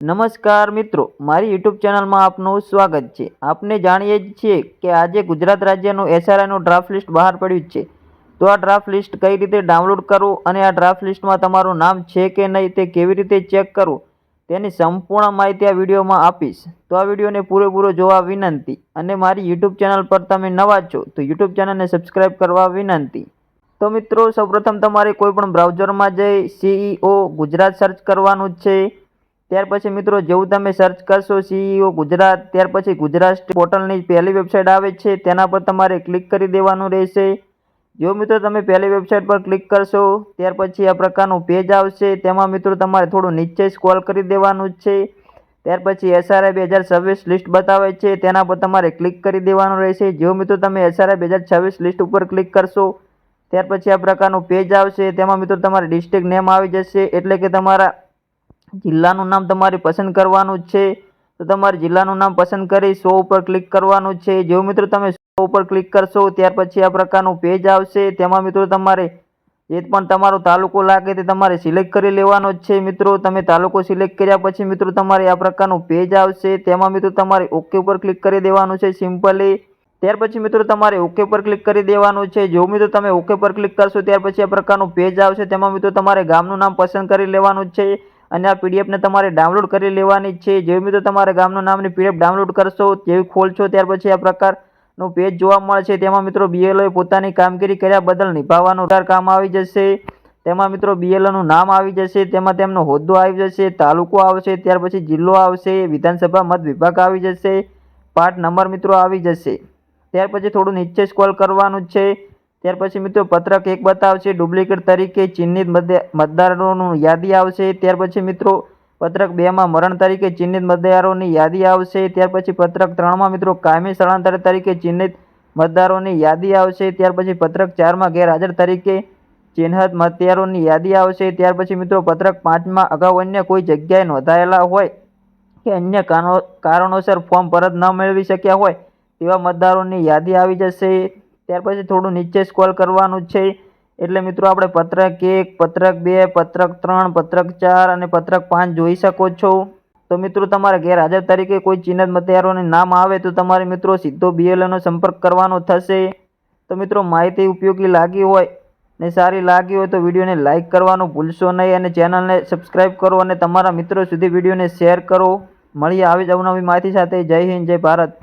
નમસ્કાર મિત્રો, મારી યુટ્યુબ ચેનલમાં આપનું સ્વાગત છે. આપને જાણીએ જ છીએ કે આજે ગુજરાત રાજ્યનું એસઆરઆઈનું ડ્રાફ્ટ લિસ્ટ બહાર પડ્યું છે. તો આ ડ્રાફ્ટ લિસ્ટ કઈ રીતે ડાઉનલોડ કરવું અને આ ડ્રાફ્ટ લિસ્ટમાં તમારું નામ છે કે નહીં તે કેવી રીતે ચેક કરવું તેની સંપૂર્ણ માહિતી આ વિડીયોમાં આપીશ. તો આ વિડીયોને પૂરેપૂરો જોવા વિનંતી અને મારી યુટ્યુબ ચેનલ પર તમે નવા છો તો યુટ્યુબ ચેનલને સબસ્ક્રાઈબ કરવા વિનંતી. તો મિત્રો, સૌપ્રથમ તમારે કોઈપણ બ્રાઉઝરમાં જઈ સીઈઓ ગુજરાત સર્ચ કરવાનું છે. ત્યાર પછી મિત્રો જેવું તમે સર્ચ કરશો સીઈઓ ગુજરાત, ત્યાર પછી ગુજરાત પોર્ટલની પહેલી વેબસાઇટ આવે છે, તેના પર તમારે ક્લિક કરી દેવાનું રહેશે. જો મિત્રો તમે પહેલી વેબસાઇટ પર ક્લિક કરશો, ત્યાર પછી આ પ્રકારનું પેજ આવશે, તેમાં મિત્રો તમારે થોડું નીચે સ્ક્રોલ કરી દેવાનું છે. ત્યાર પછી એસઆરઆઈ બે હજાર છવ્વીસ લિસ્ટ બતાવે છે, તેના પર તમારે ક્લિક કરી દેવાનું રહેશે. જો મિત્રો તમે એસઆરઆઈ બે હજાર છવ્વીસ લિસ્ટ ઉપર ક્લિક કરશો, ત્યાર પછી આ પ્રકારનું પેજ આવશે, તેમાં મિત્રો તમારે ડિસ્ટ્રિક્ટ નેમ આવી જશે, એટલે કે તમારા જિલ્લાનું નામ તમારે પસંદ કરવાનું છે. તો તમારે જિલ્લાનું નામ પસંદ કરી સો ઉપર ક્લિક કરવાનું છે. જો મિત્રો તમે સો ઉપર ક્લિક કરશો, ત્યાર પછી આ પ્રકારનું પેજ આવશે. તેમાં મિત્રો તમારે જે પણ તમારો તાલુકો લાગે તે તમારે સિલેક્ટ કરી લેવાનો છે મિત્રો. તમે તાલુકો સિલેક્ટ કર્યા પછી મિત્રો તમારે આ પ્રકારનું પેજ આવશે. તેમાં મિત્રો તમારે ઓકે ઉપર ક્લિક કરી દેવાનું છે સિમ્પલી ત્યાર પછી મિત્રો તમારે ઓકે પર ક્લિક કરી દેવાનું છે. જો મિત્રો તમે ઓકે પર ક્લિક કરશો, ત્યાર પછી આ પ્રકારનું પેજ આવશે. તેમાં મિત્રો તમારે ગામનું નામ પસંદ કરી લેવાનું છે. અને આ પીડીએફને તમારે ડાઉનલોડ કરી લેવાની છે. જેવી મિત્રો તમારે ગામનું નામની પીડીએફ ડાઉનલોડ કરશો જેવી ખોલશો ત્યાર પછી આ પ્રકારનું પેજ જોવા મળશે તેમાં મિત્રો બીએલઓએ પોતાની કામગીરી કર્યા બદલ નિભાવવાનું ઉધાર કામ આવી જશે. તેમાં મિત્રો બીએલઓનું નામ આવી જશે, તેમાં તેમનો હોદ્દો આવી જશે, તાલુકો આવશે, ત્યાર પછી જિલ્લો આવશે, વિધાનસભા મત વિભાગ આવી જશે, પાર્ટ નંબર મિત્રો આવી જશે. ત્યાર પછી થોડું નીચે સ્કોલ કરવાનું છે. ત્યાર પછી મિત્રો પત્રક એક બતાવશે. ડુપ્લિકેટ તરીકે ચિહ્નિત મતદારોનું યાદી આવશે. ત્યાર પછી મિત્રો પત્રક બેમાં મરણ તરીકે ચિહ્નિત મતદારોની યાદી આવશે. ત્યાર પછી પત્રક ત્રણમાં મિત્રો કાયમી સ્થળાંતર તરીકે ચિહ્નિત મતદારોની યાદી આવશે. ત્યાર પછી પત્રક ચારમાં ગેરહાજર તરીકે ચિહ્નિત મતદારોની યાદી આવશે. ત્યાર પછી મિત્રો પત્રક પાંચમાં અગાઉ અન્ય કોઈ જગ્યાએ નોંધાયેલા હોય કે અન્ય કારણોસર ફોર્મ પરત ન મેળવી શક્યા હોય તેવા મતદારોની યાદી આવી જશે. ત્યાર પછી થોડું નીચે સ્કોલ કરવાનું છે. એટલે મિત્રો આપણે પત્રક એક, પત્રક બે, પત્રક ત્રણ, પત્રક ચાર અને પત્રક પાંચ જોઈ શકો છો. તો મિત્રો તમારે ગેરહાજર તરીકે કોઈ ચિહ્નિત મતદારોનું નામ આવે તો તમારે મિત્રો સીધો બીએલઓનો સંપર્ક કરવાનો થશે. તો મિત્રો માહિતી ઉપયોગી લાગી હોય ને સારી લાગી હોય તો વિડીયોને લાઇક કરવાનું ભૂલશો નહીં અને ચેનલને સબસ્ક્રાઈબ કરો અને તમારા મિત્રો સુધી વિડીયોને શેર કરો. મળીએ આવી જ અવનવી માહિતી સાથે. જય હિન્દ, જય ભારત.